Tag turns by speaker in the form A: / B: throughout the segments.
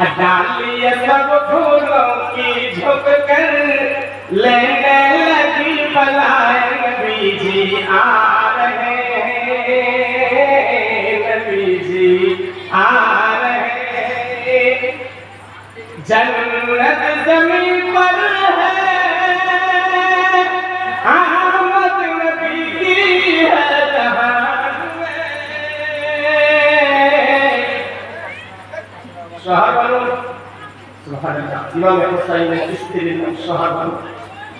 A: डालिए सब फूलों की झुक कर, लेने लगी बलाए नबी जी आ रहे हैं नबी जी आ रहे जन्नत ज़मीन সোহাবানুন সুবহানাল্লাহ ইমাম আবু সাইদ ইস্তিরি বিন সোহাবানুন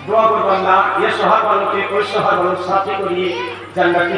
A: দোয়া করব আল্লাহ এই সোহাবানুকে ওই সোহাবানুর সাথে করিয়ে জান্নাতি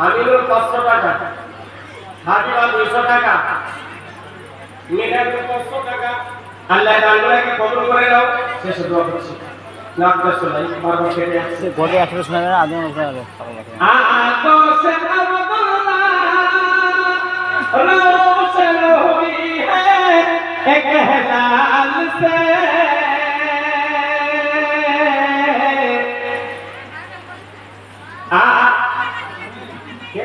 A: হামিদুল পাঁচশো টাকা। হাবিবা দুইশো টাকা। মিনাজুল পাঁচশো টাকা। আল্লাহ ডালগুলাকে কবুল করে নাও। শেষ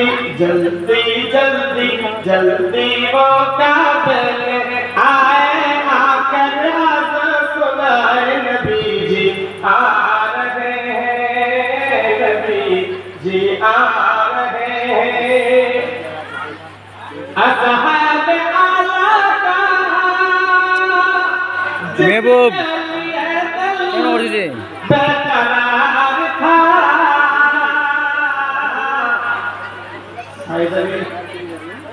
A: जल्दी जल्दी जल्दी जल्दी वो काबिल आए आकर सुनाए नबी जी। आ रहे हैं नबी जी आ रहे हैं। आला का
B: महबूब
A: कौन और जी?